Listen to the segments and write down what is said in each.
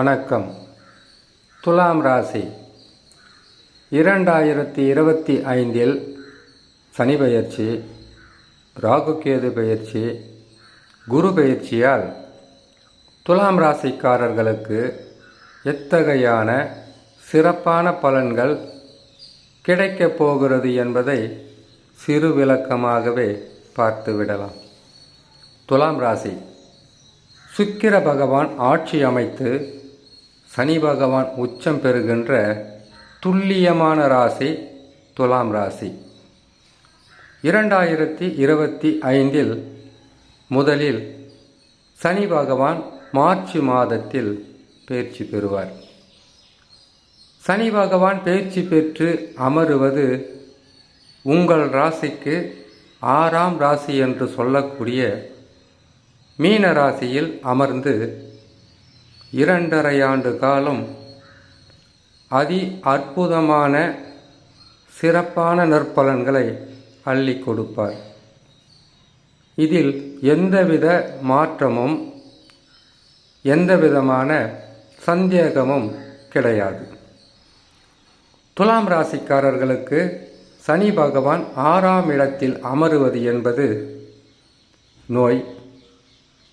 வணக்கம். துலாம் ராசி. இரண்டாயிரத்தி இருபத்தி ஐந்தில் சனி பயிற்சி ராகுகேது பயிற்சி குரு பயிற்சியால் துலாம் ராசிக்காரர்களுக்கு எத்தகையான சிறப்பான பலன்கள் கிடைக்கப் போகிறது என்பதை சிறு விளக்கமாகவே பார்த்து விடலாம். துலாம் ராசி. சுக்கிர பகவான் ஆட்சி அமைத்து சனி பகவான் உச்சம் பெறுகின்ற துல்லியமான ராசி துலாம் ராசி. இரண்டாயிரத்தி இருபத்தி ஐந்தில் முதலில் சனி பகவான் மார்ச் மாதத்தில் பயிற்சி பெறுவார். சனி பகவான் பயிற்சி பெற்று அமருவது உங்கள் ராசிக்கு ஆறாம் ராசி என்று சொல்லக்கூடிய மீன ராசியில் அமர்ந்து இரண்டரை ஆண்டு காலம் அதி அற்புதமான சிறப்பான நற்பலன்களை அள்ளி கொடுப்பார். இதில் எந்தவித மாற்றமும் எந்தவிதமான சந்தேகமும் கிடையாது. துலாம் ராசிக்காரர்களுக்கு சனி பகவான் ஆறாம் இடத்தில் அமருவது என்பது நோய்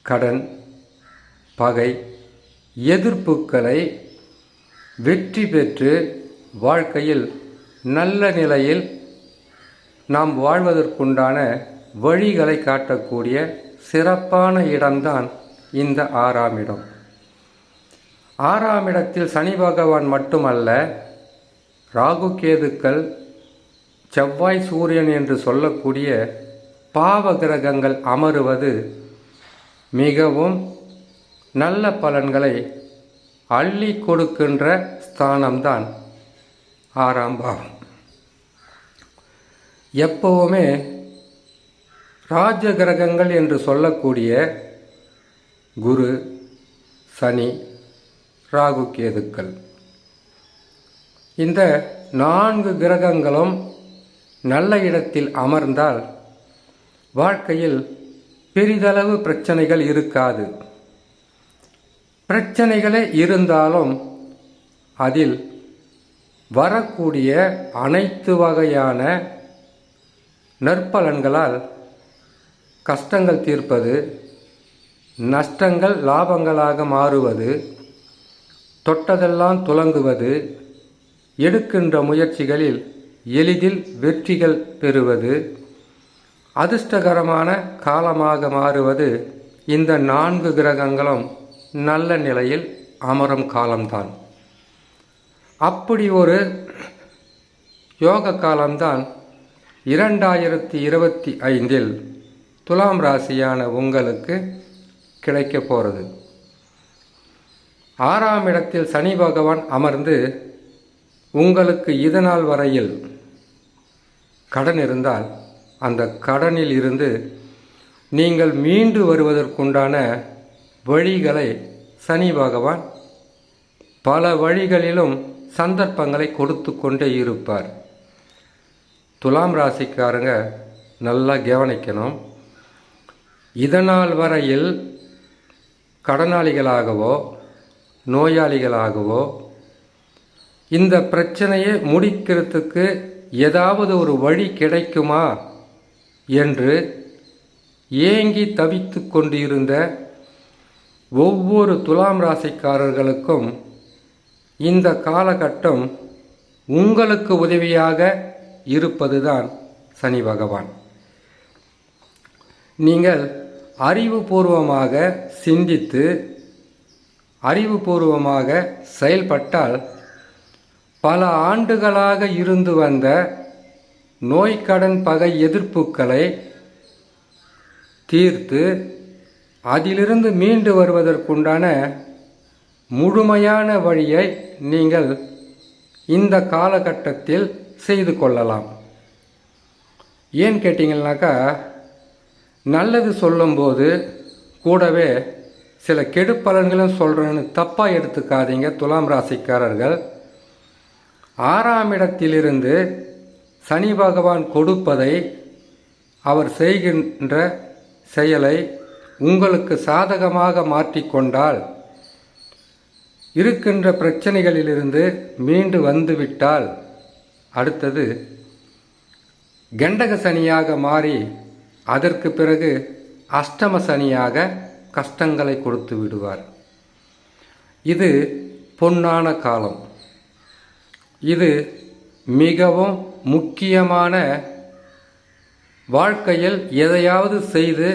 கடன் பகை எதிர்ப்புகளை வெற்றி பெற்று வாழ்க்கையில் நல்ல நிலையில் நாம் வாழ்வதற்குண்டான வழிகளை காட்டக்கூடிய சிறப்பான இடம்தான் இந்த ஆறாம் இடம். ஆறாம் இடத்தில் சனி பகவான் மட்டுமல்ல ராகு கேதுக்கள் செவ்வாய் சூரியன் என்று சொல்லக்கூடிய பாவ கிரகங்கள் அமருவது மிகவும் நல்ல பலன்களை அள்ளி கொடுக்கின்ற ஸ்தானம்தான் ஆறாம் பாவம். எப்பவுமே ராஜ கிரகங்கள் என்று சொல்லக்கூடிய குரு சனி ராகு கேதுக்கள். இந்த நான்கு கிரகங்களும் நல்ல இடத்தில் அமர்ந்தால் வாழ்க்கையில் பெரிதளவு பிரச்சனைகள் இருக்காது. பிரச்சனைகளே இருந்தாலும் அதில் வரக்கூடிய அனைத்து வகையான நற்பலன்களால் கஷ்டங்கள் தீர்ப்பது நஷ்டங்கள் லாபங்களாக மாறுவது தொட்டதெல்லாம் துலங்குவது எடுக்கின்ற முயற்சிகளில் எளிதில் வெற்றிகள் பெறுவது அதிர்ஷ்டகரமான காலமாக மாறுவது இந்த நான்கு கிரகங்களும் நல்ல நிலையில் அமரும் காலம்தான். அப்படி ஒரு யோக காலம்தான் இரண்டாயிரத்தி இருபத்தி ஐந்தில் துலாம் ராசியான உங்களுக்கு கிடைக்க போகிறது ஆறாம் இடத்தில் சனி பகவான் அமர்ந்து உங்களுக்கு இதனால் வரையில் கடன் இருந்தால் அந்த கடனில் இருந்து நீங்கள் மீண்டு வருவதற்குண்டான வழிகளை சனி பகவான் பல வழிகளிலும் சந்தர்ப்பங்களை கொடுத்து கொண்டே இருப்பார். துலாம் ராசிக்காரங்க நல்லா கவனிக்கணும். இதனால் வரையில் கடனாளிகளாகவோ நோயாளிகளாகவோ இந்த பிரச்சனையை முடிக்கிறதுக்கு ஏதாவது ஒரு வழி கிடைக்குமா என்று ஏங்கி தவித்து கொண்டிருந்த ஒவ்வொரு துலாம் ராசிக்காரர்களுக்கும் இந்த காலகட்டம் உங்களுக்கு உதவியாக இருப்பதுதான் சனி பகவான். நீங்கள் அறிவுபூர்வமாக சிந்தித்து அறிவுபூர்வமாக செயல்பட்டால் பல ஆண்டுகளாக இருந்து வந்த நோய்க்கடன் பகை எதிர்ப்புகளை தீர்த்து அதிலிருந்து மீண்டு வருவதற்குண்டான முழுமையான வழியை நீங்கள் இந்த காலகட்டத்தில் செய்து கொள்ளலாம். ஏன் கேட்டிங்கன்னாக்கா நல்லது சொல்லும்போது கூடவே சில கெடுப்பலன்களும் சொல்கிறேன்னு தப்பாக எடுத்துக்காதீங்க துலாம் ராசிக்காரர்கள். ஆறாம் இடத்திலிருந்து சனி பகவான் கொடுப்பதை அவர் செய்கின்ற செயலை உங்களுக்கு சாதகமாக மாற்றிக்கொண்டால் இருக்கின்ற பிரச்சனைகளிலிருந்து மீண்டு வந்துவிட்டால் அடுத்தது கண்டக சனியாக மாறி அதற்கு பிறகு அஷ்டம சனியாக கஷ்டங்களை கொடுத்து விடுவார். இது பொன்னான காலம். இது மிகவும் முக்கியமான வாழ்க்கையில் எதையாவது செய்து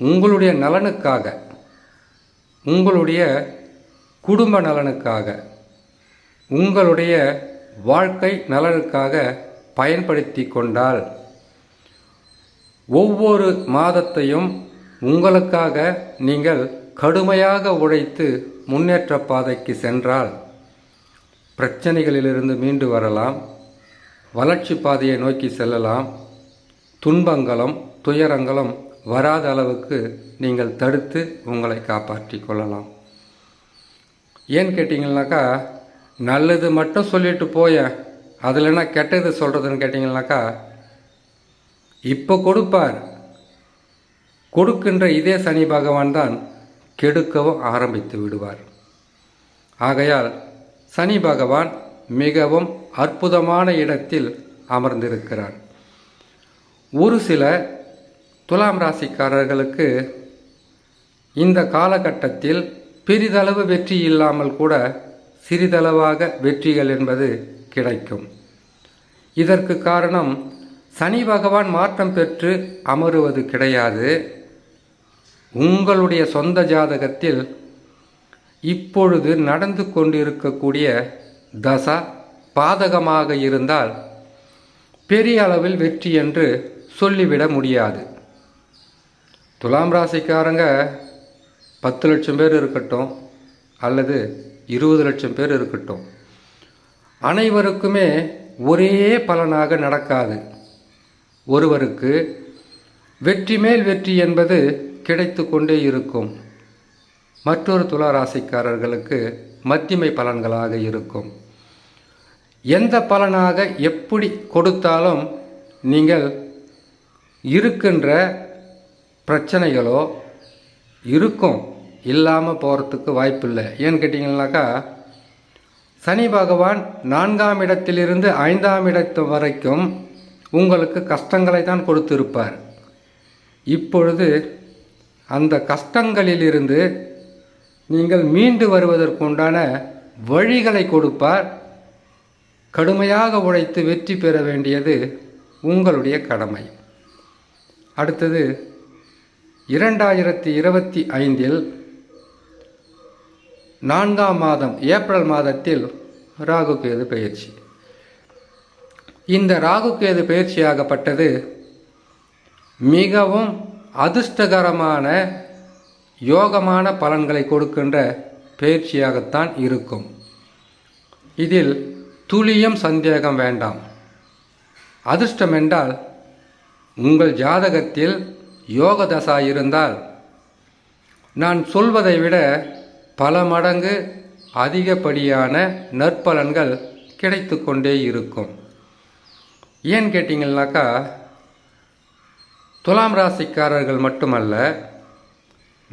உங்களுடைய நலனுக்காக உங்களுடைய குடும்ப நலனுக்காக உங்களுடைய வாழ்க்கை நலனுக்காக பயன்படுத்தி கொண்டால் ஒவ்வொரு மாதத்தையும் உங்களுக்காக நீங்கள் கடுமையாக உழைத்து முன்னேற்ற பாதைக்கு சென்றால் பிரச்சனைகளிலிருந்து மீண்டு வரலாம் வளர்ச்சி பாதையை நோக்கி செல்லலாம் துன்பங்களும் துயரங்களும் வராத அளவுக்கு நீங்கள் தடுத்து உங்களை காப்பாற்றி கொள்ளலாம். ஏன்னு கேட்டிங்கனாக்கா நல்லது மட்டும் சொல்லிட்டு போய அதில் என்ன கெட்டது சொல்கிறதுன்னு கேட்டிங்கனாக்கா இப்போ கொடுப்பார். கொடுக்கின்ற இதே சனி பகவான் தான் கெடுக்கவும் ஆரம்பித்து விடுவார். ஆகையால் சனி பகவான் மிகவும் அற்புதமான இடத்தில் அமர்ந்திருக்கிறார். ஒரு சில துலாம் ராசிக்காரர்களுக்கு இந்த காலகட்டத்தில் பெரிதளவு வெற்றி இல்லாமல் கூட சிறிதளவாக வெற்றிகள் என்பது கிடைக்கும். இதற்கு காரணம் சனி பகவான் மாற்றம் பெற்று அமருவது கிடையாது. உங்களுடைய சொந்த ஜாதகத்தில் இப்பொழுது நடந்து கொண்டிருக்கக்கூடிய தசா பாதகமாக இருந்தால் பெரிய அளவில் வெற்றி என்று சொல்லிவிட முடியாது. துலாம் ராசிக்காரங்க பத்து லட்சம் பேர் இருக்கட்டும் அல்லது இருபது லட்சம் பேர் இருக்கட்டும். அனைவருக்குமே ஒரே பலனாக நடக்காது. ஒருவருக்கு வெற்றி மேல் வெற்றி என்பது கிடைத்து கொண்டே இருக்கும். மற்றொரு துலா ராசிக்காரர்களுக்கு மத்திமை பலன்களாக இருக்கும். எந்த பலனாக எப்படி கொடுத்தாலும் நீங்கள் இருக்கின்ற பிரச்சனைகளோ இருக்கும் இல்லாமல் போகிறதுக்கு வாய்ப்பில்லை. ஏன்னு கேட்டிங்கனாக்கா சனி பகவான் நான்காம் இடத்திலிருந்து ஐந்தாம் இடத்து வரைக்கும் உங்களுக்கு கஷ்டங்களை தான் கொடுத்திருப்பார். இப்பொழுது அந்த கஷ்டங்களிலிருந்து நீங்கள் மீண்டு வருவதற்குண்டான வழிகளை கொடுப்பார். கடுமையாக உழைத்து வெற்றி பெற வேண்டியது உங்களுடைய கடமை. அடுத்தது இரண்டாயிரத்தி இருபத்தி ஐந்தில் நான்காம் மாதம் ஏப்ரல் மாதத்தில் ராகு கேது பயிற்சி. இந்த ராகு கேது பயிற்சியாகப்பட்டது மிகவும் அதிர்ஷ்டகரமான யோகமான பலன்களை கொடுக்கின்ற பயிற்சியாகத்தான் இருக்கும். இதில் துளியும் சந்தேகம் வேண்டாம். அதிர்ஷ்டம் என்றால் உங்கள் ஜாதகத்தில் யோக தசா இருந்தால் நான் சொல்வதை விட பல மடங்கு அதிகப்படியான நற்பலன்கள் கிடைத்து கொண்டே இருக்கும். ஏன் கேட்டிங்கன்னாக்கா துலாம் ராசிக்காரர்கள் மட்டுமல்ல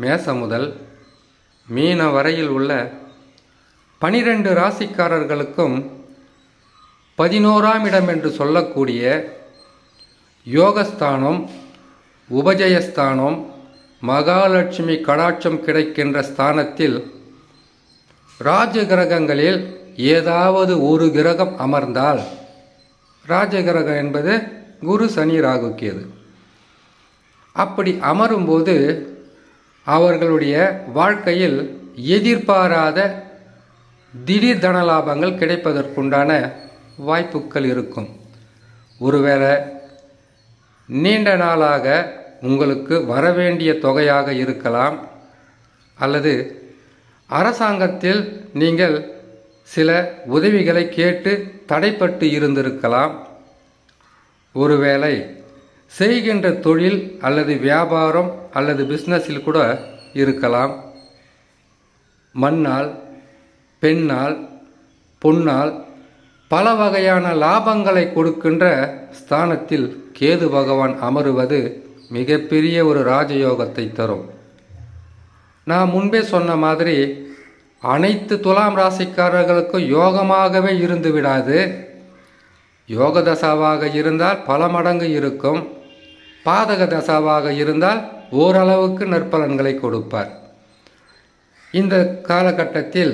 மேச முதல் மீன வரையில் உள்ள பனிரெண்டு ராசிக்காரர்களுக்கும் பதினோராம் இடம் என்று சொல்லக்கூடிய யோகஸ்தானம் உபஜயஸ்தானம் மகாலட்சுமி கடாட்சம் கிடைக்கின்ற ஸ்தானத்தில் ராஜ கிரகங்களில் ஏதாவது ஒரு கிரகம் அமர்ந்தால் ராஜ கிரகம் என்பது குரு சனி ராகுக்கியது அப்படி அமரும்போது அவர்களுடைய வாழ்க்கையில் எதிர்பாராத திடீர் தனலாபங்கள் கிடைப்பதற்குண்டான வாய்ப்புகள் இருக்கும். ஒருவேளை நீண்ட நாளாக உங்களுக்கு வரவேண்டிய தொகையாக இருக்கலாம் அல்லது அரசாங்கத்தில் நீங்கள் சில உதவிகளை கேட்டு தடைப்பட்டு இருந்திருக்கலாம். ஒருவேளை செய்கின்ற தொழில் அல்லது வியாபாரம் அல்லது பிஸ்னஸில் கூட இருக்கலாம். மண்ணால் பெண்ணால் பொன்னால் பல வகையான லாபங்களை கொடுக்கின்ற ஸ்தானத்தில் கேது பகவான் அமருவது மிகப்பெரிய ஒரு ராஜயோகத்தை தரும். நான் முன்பே சொன்ன மாதிரி அனைத்து துலாம் ராசிக்காரர்களுக்கும் யோகமாகவே இருந்து விடாது. யோக தசாவாக இருந்தால் பல மடங்கு இருக்கும். பாதக தசாவாக இருந்தால் ஓரளவுக்கு நற்பலன்களை கொடுப்பார். இந்த காலகட்டத்தில்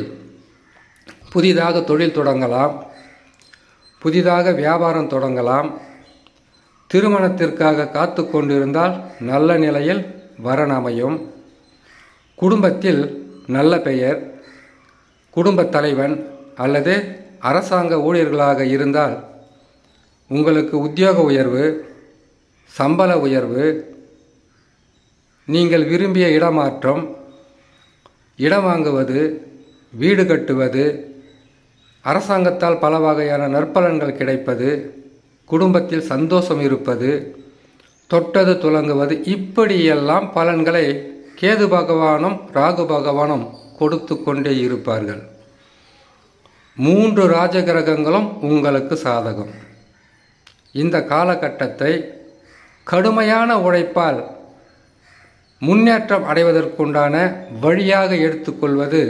புதிதாக தொழில் தொடங்கலாம். புதிதாக வியாபாரம் தொடங்கலாம். திருமணத்திற்காக காத்து கொண்டிருந்தால் நல்ல நிலையில் வரன் அமையும் குடும்பத்தில் நல்ல பெயர் குடும்பத் தலைவன் அல்லது அரசாங்க ஊழியர்களாக இருந்தால் உங்களுக்கு உத்தியோக உயர்வு சம்பள உயர்வு நீங்கள் விரும்பிய இடமாற்றம் இடம் வாங்குவது வீடு கட்டுவது அரசாங்கத்தால் பல வகையான நற்பலன்கள் கிடைப்பது குடும்பத்தில் சந்தோஷம் இருப்பது தொட்டது துலங்குவது இப்படியெல்லாம் பலன்களை கேது பகவானும் ராகு பகவானும் கொடுத்து கொண்டே இருப்பார்கள். மூன்று ராஜகிரகங்களும் உங்களுக்கு சாதகம். இந்த காலகட்டத்தை கடுமையான உழைப்பால் முன்னேற்றம் அடைவதற்குண்டான வழியாக எடுத்துக்கொள்வது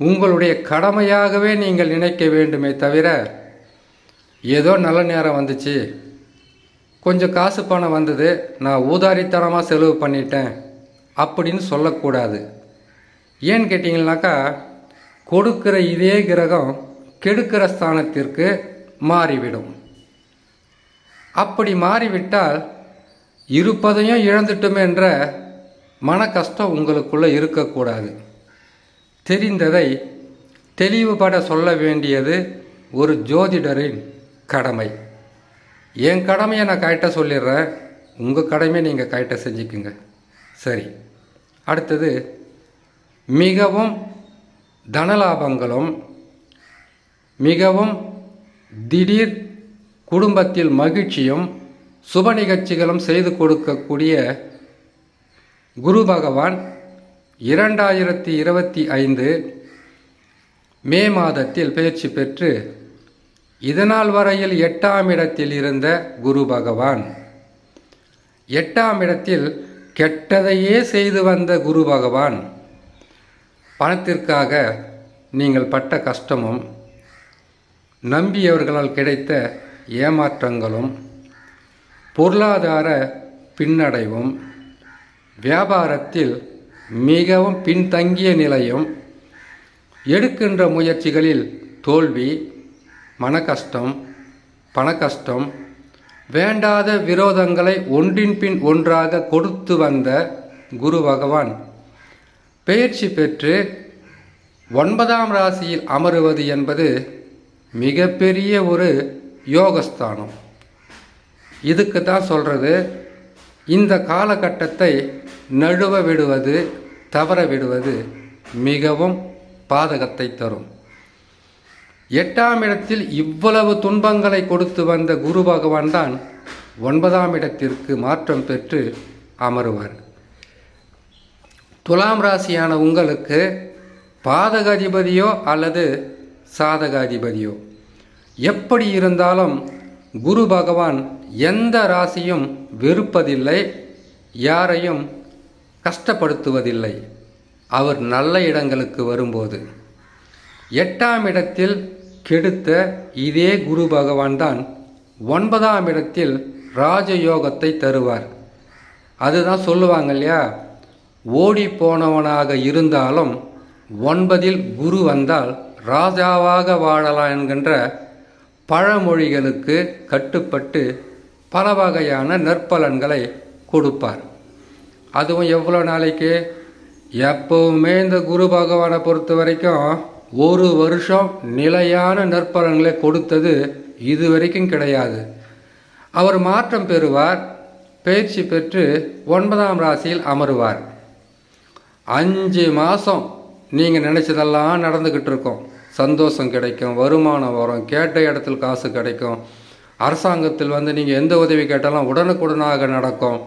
உங்களுடைய கடமையாகவே நீங்கள் நினைக்க வேண்டுமே தவிர ஏதோ நல்ல நேரம் வந்துச்சு. கொஞ்சம் காசு பணம் வந்தது நான் ஊதாரித்தனமாக செலவு பண்ணிட்டேன் அப்படின்னு சொல்லக்கூடாது. ஏன்னு கேட்டிங்கனாக்கா கொடுக்கிற இதே கிரகம் கெடுக்கிற ஸ்தானத்திற்கு மாறிவிடும். அப்படி மாறிவிட்டால் இருப்பதையும் இழந்துட்டுமே என்ற மன கஷ்டம் உங்களுக்குள்ளே இருக்கக்கூடாது. தெரிந்ததை தெளிவுபட சொல்ல வேண்டியது ஒரு ஜோதிடரின் கடமை. என் கடமையை நான் கரெக்டாக சொல்லிடுறேன். உங்கள் கடமையை நீங்கள் கரெக்டாக செஞ்சுக்குங்க. சரி. அடுத்தது மிகவும் தனலாபங்களும் மிகவும் திடீர் குடும்பத்தில் மகிழ்ச்சியும் சுப நிகழ்ச்சிகளும் செய்து கொடுக்கக்கூடிய குரு பகவான் இரண்டாயிரத்தி இருபத்தி ஐந்து மே மாதத்தில் பயிற்சி பெற்று இதனால் வரையில் எட்டாம் இடத்தில் இருந்த குரு பகவான். எட்டாம் இடத்தில் கெட்டதையே செய்து வந்த குரு பகவான். பணத்திற்காக நீங்கள் பட்ட கஷ்டமும் நம்பியவர்களால் கிடைத்த ஏமாற்றங்களும் பொருளாதார பின்னடைவும் வியாபாரத்தில் மிகவும் பின்தங்கிய நிலையும் எடுக்கின்ற முயற்சிகளில் தோல்வி மனக்கஷ்டம் பணக்கஷ்டம் வேண்டாத விரோதங்களை ஒன்றின் பின் ஒன்றாக கொடுத்து வந்த குரு பகவான். பயிற்சி பெற்று ஒன்பதாம் ராசியில் அமருவது என்பது மிகப்பெரிய ஒரு யோகஸ்தானம். இதுக்கு தான் சொல்கிறது இந்த காலகட்டத்தை நழுவ விடுவது தவற விடுவது மிகவும் பாதகத்தை தரும். எட்டாம் இடத்தில் இவ்வளவு துன்பங்களை கொடுத்து வந்த குரு பகவான் தான் ஒன்பதாம் இடத்திற்கு மாற்றம் பெற்று அமருவார். துலாம் ராசியான உங்களுக்கு பாதக அதிபதியோ அல்லது சாதக அதிபதியோ எப்படி இருந்தாலும் குரு பகவான் எந்த ராசியும் வெறுப்பதில்லை யாரையும் கஷ்டப்படுத்துவதில்லை. அவர் நல்ல இடங்களுக்கு வரும்போது. எட்டாம் இடத்தில் கெடுத்த இதே குரு பகவான் தான் ஒன்பதாம் இடத்தில் ராஜயோகத்தை தருவார். அதுதான் சொல்லுவாங்க இல்லையா? ஓடி போனவனாக இருந்தாலும் ஒன்பதில் குரு வந்தால் ராஜாவாக வாழலாம் என்கின்ற பழமொழிகளுக்கு கட்டுப்பட்டு பல வகையான நற்பலன்களை கொடுப்பார். அதுவும் எவ்வளோ நாளைக்கு? எப்பவுமே இந்த குரு பகவானை பொறுத்த வரைக்கும் ஒரு வருஷம் நிலையான நற்பலன்களை கொடுத்தது இது வரைக்கும் கிடையாது. அவர் மாற்றம் பெறுவார் பயிற்சி பெற்று ஒன்பதாம் ராசியில் அமருவார். அஞ்சு மாதம் நீங்கள் நினச்சதெல்லாம் நடந்துக்கிட்டு இருக்கோம். சந்தோஷம் கிடைக்கும் வருமானம் வரும் கேட்ட இடத்துல காசு கிடைக்கும். அரசாங்கத்தில் வந்து நீங்கள் எந்த உதவி கேட்டாலும் உடனுக்குடனாக நடக்கும்.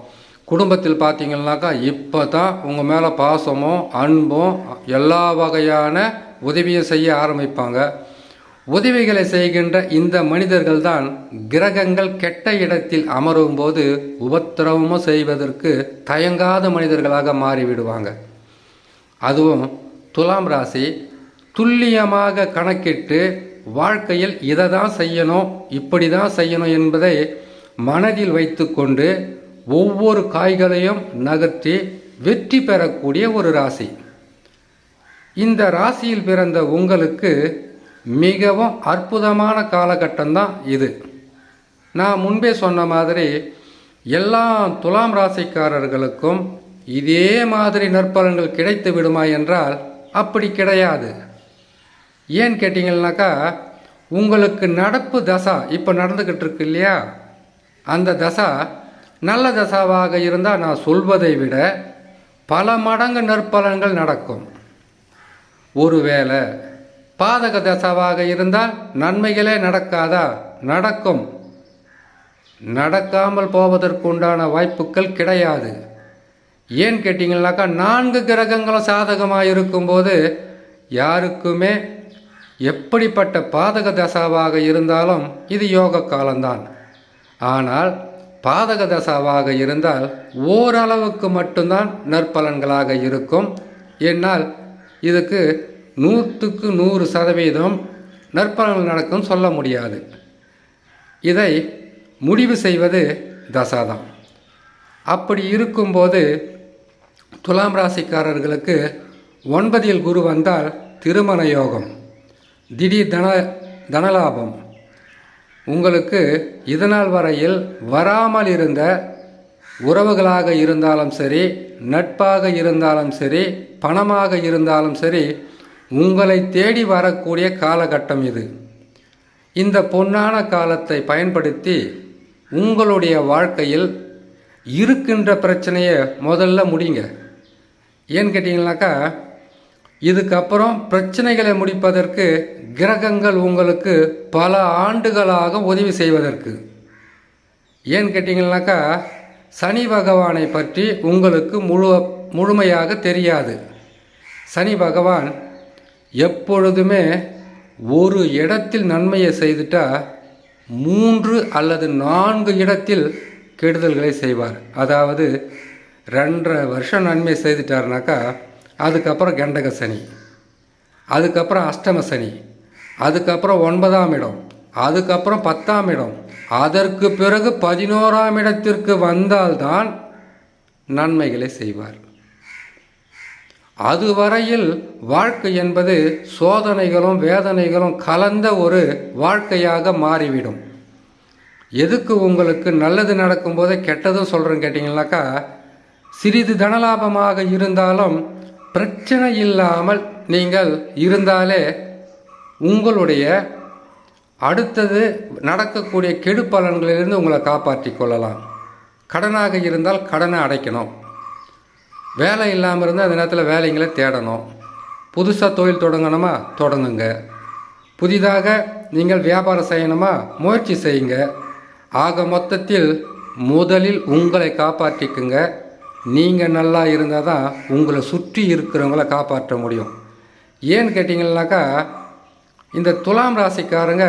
குடும்பத்தில் பார்த்தீங்கன்னாக்கா இப்போ தான் உங்கள் மேலே பாசமும் அன்பும் எல்லா வகையான உதவியும் செய்ய ஆரம்பிப்பாங்க. உதவிகளை செய்கின்ற இந்த மனிதர்கள் தான் கிரகங்கள் கெட்ட இடத்தில் அமரும் போது உபத்திரவமும் செய்வதற்கு தயங்காத மனிதர்களாக மாறிவிடுவாங்க. அதுவும் துலாம் ராசி துல்லியமாக கணக்கிட்டு வாழ்க்கையில் இதை தான் செய்யணும் இப்படி தான் செய்யணும் என்பதை மனதில் வைத்துக்கொண்டு ஒவ்வொரு காய்களையும் நகர்த்தி வெற்றி பெறக்கூடிய ஒரு ராசி. இந்த ராசியில் பிறந்த உங்களுக்கு மிகவும் அற்புதமான காலகட்டம்தான் இது. நான் முன்பே சொன்ன மாதிரி எல்லா துலாம் ராசிக்காரர்களுக்கும் இதே மாதிரி நற்பலன்கள் கிடைத்து விடுமா என்றால் அப்படி கிடையாது. ஏன் கேட்டிங்கன்னாக்கா உங்களுக்கு நடப்பு தசா இப்போ நடந்துக்கிட்டு இருக்கு இல்லையா? அந்த தசா நல்ல தசாவாக இருந்தால் நான் சொல்வதை விட பல மடங்கு நற்பலன்கள் நடக்கும். ஒருவேளை பாதக தசாவாக இருந்தால் நன்மைகளே நடக்காதா? நடக்கும். நடக்காமல் போவதற்குண்டான வாய்ப்புகள் கிடையாது. ஏன் கேட்டிங்கனாக்கா நான்கு கிரகங்களும் சாதகமாக இருக்கும்போது யாருக்குமே எப்படிப்பட்ட பாதக தசாவாக இருந்தாலும் இது யோக காலம்தான். ஆனால் பாதக தசாவாக இருந்தால் ஓரளவுக்கு மட்டும்தான் நற்பலன்களாக இருக்கும். என்னால் இதுக்கு நூற்றுக்கு நூறு சதவீதம் நற்பலன்கள் நடக்கும் சொல்ல முடியாது. இதை முடிவு செய்வது தசாதான். அப்படி இருக்கும்போது துலாம் ராசிக்காரர்களுக்கு ஒன்பதில் குரு வந்தால் திருமண யோகம் திடீர் தன தனலாபம் உங்களுக்கு இதனால் வரையில் வராமல் இருந்த உறவுகளாக இருந்தாலும் சரி நட்பாக இருந்தாலும் சரி பணமாக இருந்தாலும் சரி உங்களை தேடி வரக்கூடிய காலகட்டம் இது. இந்த பொன்னான காலத்தை பயன்படுத்தி உங்களுடைய வாழ்க்கையில் இருக்கின்ற பிரச்சனையை முதல்ல முடிங்க. ஏன்னு கேட்டிங்கனாக்கா இதுக்கப்புறம் பிரச்சனைகளை முடிப்பதற்கு கிரகங்கள் உங்களுக்கு பல ஆண்டுகளாக உதவி செய்வதற்கு. ஏன்னு கேட்டிங்கனாக்கா சனி பகவானை பற்றி உங்களுக்கு முழு முழுமையாக தெரியாது. சனி பகவான் எப்பொழுதுமே ஒரு இடத்தில் நன்மையை செய்துட்டா மூன்று அல்லது நான்கு இடத்தில் கெடுதல்களை செய்வார். அதாவது ரெண்டரை வருஷம் நன்மை செய்துட்டாருனாக்கா அதுக்கப்புறம் கண்டக சனி. அதுக்கப்புறம் அஷ்டம சனி. அதுக்கப்புறம் ஒன்பதாம் இடம். அதுக்கப்புறம் பத்தாம் இடம். அதற்கு பிறகு பதினோராம் இடத்திற்கு வந்தால்தான் நன்மைகளை செய்வார். அதுவரையில் வாழ்க்கை என்பது சோதனைகளும் வேதனைகளும் கலந்த ஒரு வாழ்க்கையாக மாறிவிடும். எதுக்கு உங்களுக்கு நல்லது நடக்கும்போதே கெட்டதும் சொல்கிறேன்னு கேட்டிங்கனாக்கா சிறிது தனலாபமாக இருந்தாலும் பிரச்சனை இல்லாமல் நீங்கள் இருந்தாலே உங்களுடைய அடுத்தது நடக்கக்கூடிய கெடு பலன்களிலிருந்து உங்களை காப்பாற்றி கொள்ளலாம். கடனாக இருந்தால் கடனை அடைக்கணும். வேலை இல்லாமல் இருந்தால் அந்த நேரத்தில் வேலைங்களை தேடணும். புதுசாக தொழில் தொடங்கணுமா? தொடங்குங்க. புதிதாக நீங்கள் வியாபாரம் செய்யணுமா? முயற்சி செய்யுங்க. ஆக மொத்தத்தில் முதலில் உங்களை காப்பாற்றிக்குங்க. நீங்கள் நல்லா இருந்தால் தான் உங்களை சுற்றி இருக்கிறவங்கள காப்பாற்ற முடியும். ஏன்னு கேட்டிங்கன்னாக்கா இந்த துலாம் ராசிக்காரங்க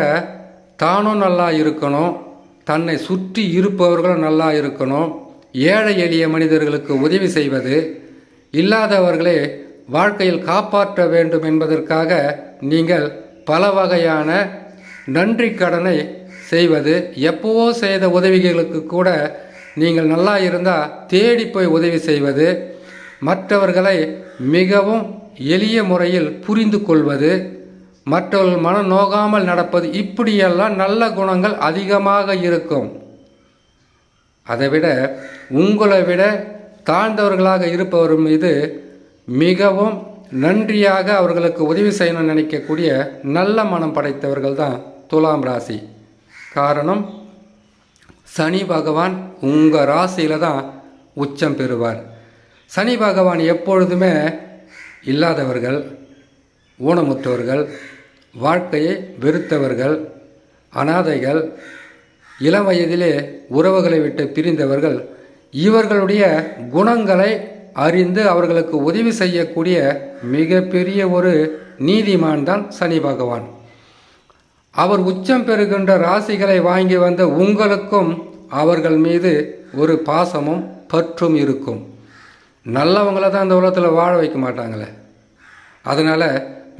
தானும் நல்லா இருக்கணும் தன்னை சுற்றி இருப்பவர்களும் நல்லா இருக்கணும் ஏழை எளிய மனிதர்களுக்கு உதவி செய்வது இல்லாதவர்களை வாழ்க்கையில் காப்பாற்ற வேண்டும் என்பதற்காக நீங்கள் பல வகையான நன்றி கடனை செய்வது எப்போவோ செய்த உதவிகளுக்கு கூட நீங்கள் நல்லா இருந்தால் தேடி போய் உதவி செய்வது மற்றவர்களை மிகவும் எளிய முறையில் புரிந்து கொள்வது மற்றவர்கள் மன நோகாமல் நடப்பது இப்படியெல்லாம் நல்ல குணங்கள் அதிகமாக இருக்கும். அதைவிட உங்களை விட தாழ்ந்தவர்களாக இருப்பவர் மீது மிகவும் நன்றியாக அவர்களுக்கு உதவி செய்யணும்னு நினைக்கக்கூடிய நல்ல மனம் படைத்தவர்கள் தான் துலாம் ராசி. காரணம் சனி பகவான் உங்கள் ராசியில் தான் உச்சம் பெறுவார். சனி பகவான் எப்பொழுதுமே இல்லாதவர்கள் ஊனமுற்றவர்கள் வாழ்க்கையை வெறுத்தவர்கள் அனாதைகள் இளம் வயதிலே உறவுகளை விட்டு பிரிந்தவர்கள் இவர்களுடைய குணங்களை அறிந்து அவர்களுக்கு உதவி செய்யக்கூடிய மிகப்பெரிய ஒரு நீதிமான் தான் சனி பகவான். அவர் உச்சம் பெறுகின்ற ராசிகளை வாங்கி வந்த உங்களுக்கும் அவர்கள் மீது ஒரு பாசமும் பற்றும் இருக்கும். நல்லவங்கள தான் அந்த உலகத்தில் வாழ வைக்க மாட்டாங்களே. அதனால்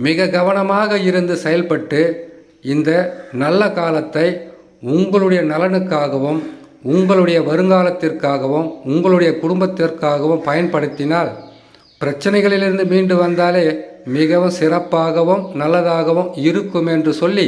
மிக கவனமாக இருந்து செயல்பட்டு இந்த நல்ல காலத்தை உங்களுடைய நலனுக்காகவும் உங்களுடைய வருங்காலத்திற்காகவும் உங்களுடைய குடும்பத்திற்காகவும் பயன்படுத்தினால் பிரச்சனைகளிலிருந்து மீண்டு வந்தாலே மிகவும் சிறப்பாகவும் நல்லதாகவும் இருக்கும் என்று சொல்லி